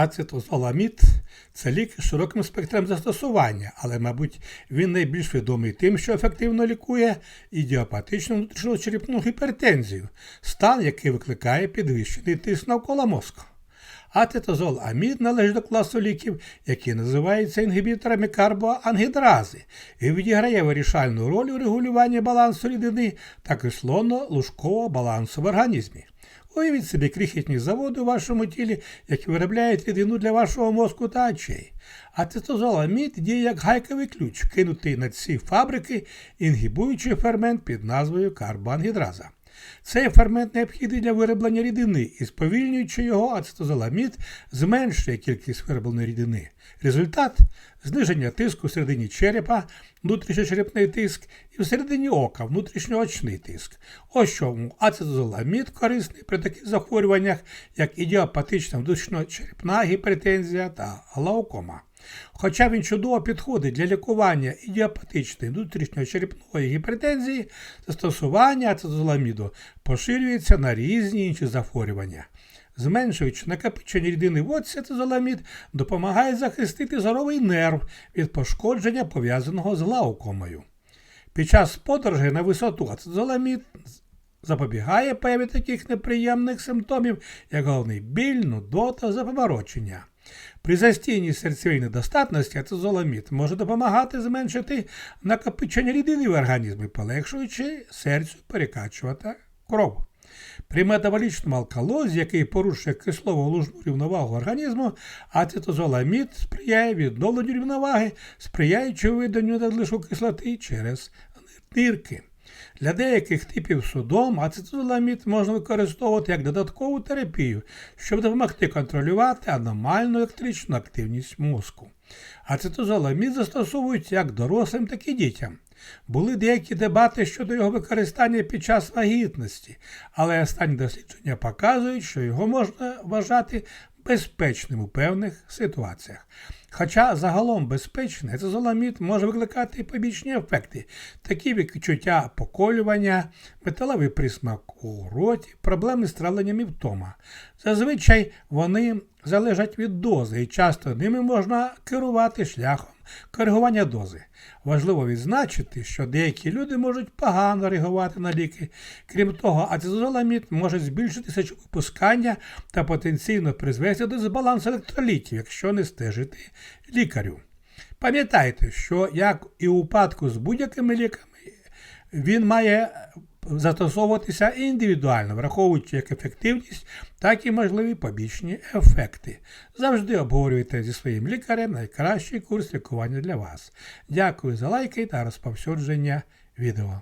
Ацетозоламід це лік з широким спектром застосування, але, мабуть, він найбільш відомий тим, що ефективно лікує ідіопатичну внутрішньочерепну гіпертензію, стан, який викликає підвищений тиск навколо мозку. Ацетозоламід належить до класу ліків, які називаються інгібіторами карбоангідрази, і відіграє вирішальну роль у регулюванні балансу рідини та кислотно-лужкового балансу в організмі. Уявіть собі крихітні заводи у вашому тілі, які виробляють рідину для вашого мозку та очей. Ацетозоламід діє як гайковий ключ, кинутий на ці фабрики, інгібуючи фермент під назвою карбоангідраза. Цей фермент необхідний для вироблення рідини і сповільнюючи його, ацетозоламід зменшує кількість виробленої рідини. Результат зниження тиску в середині черепа, внутрішньочерепний тиск, і в середині ока внутрішньоочний тиск. Ось чому ацетозоламід корисний при таких захворюваннях, як ідіопатична внутрішньочерепна гіпертензія та глаукома. Хоча він чудово підходить для лікування ідіопатичної внутрішньочерепної гіпертензії, застосування ацетозоламіду поширюється на різні інші захворювання. Зменшуючи накопичення рідини в оці, ацетозоламід допомагає захистити зоровий нерв від пошкодження, пов'язаного з глаукомою. Під час подорожей на висоту ацетозоламід запобігає появі таких неприємних симптомів, як головний біль, нудота, запоморочення. При застійній серцевій недостатності ацезоламід може допомагати зменшити накопичення рідини в організмі, полегшуючи серцю перекачувати кров. При метаболічному алкалозі, який порушує кислово-лужну рівновагу організму, ацетозоламід сприяє відновленню рівноваги, сприяючи виданню надлишку кислоти через нирки. Для деяких типів судом ацетозоламід можна використовувати як додаткову терапію, щоб допомогти контролювати аномальну електричну активність мозку. Ацетозоламід застосовують як дорослим, так і дітям. Були деякі дебати щодо його використання під час вагітності, але останні дослідження показують, що його можна вважати безпечним у певних ситуаціях. Хоча загалом безпечний, цезоламід може викликати побічні ефекти, такі як відчуття поколювання, металовий присмак у роті, проблеми з травленням і втома. Зазвичай вони залежать від дози і часто ними можна керувати шляхом коригування дози. Важливо відзначити, що деякі люди можуть погано реагувати на ліки. Крім того, ацезоламід може збільшити сечовипускання та потенційно призвести до збалансу електролітів, якщо не стежити лікарю. Пам'ятайте, що як і у випадку з будь-якими ліками, він має застосовуватися індивідуально, враховуючи як ефективність, так і можливі побічні ефекти. Завжди обговорюйте зі своїм лікарем найкращий курс лікування для вас. Дякую за лайки та розповсюдження відео.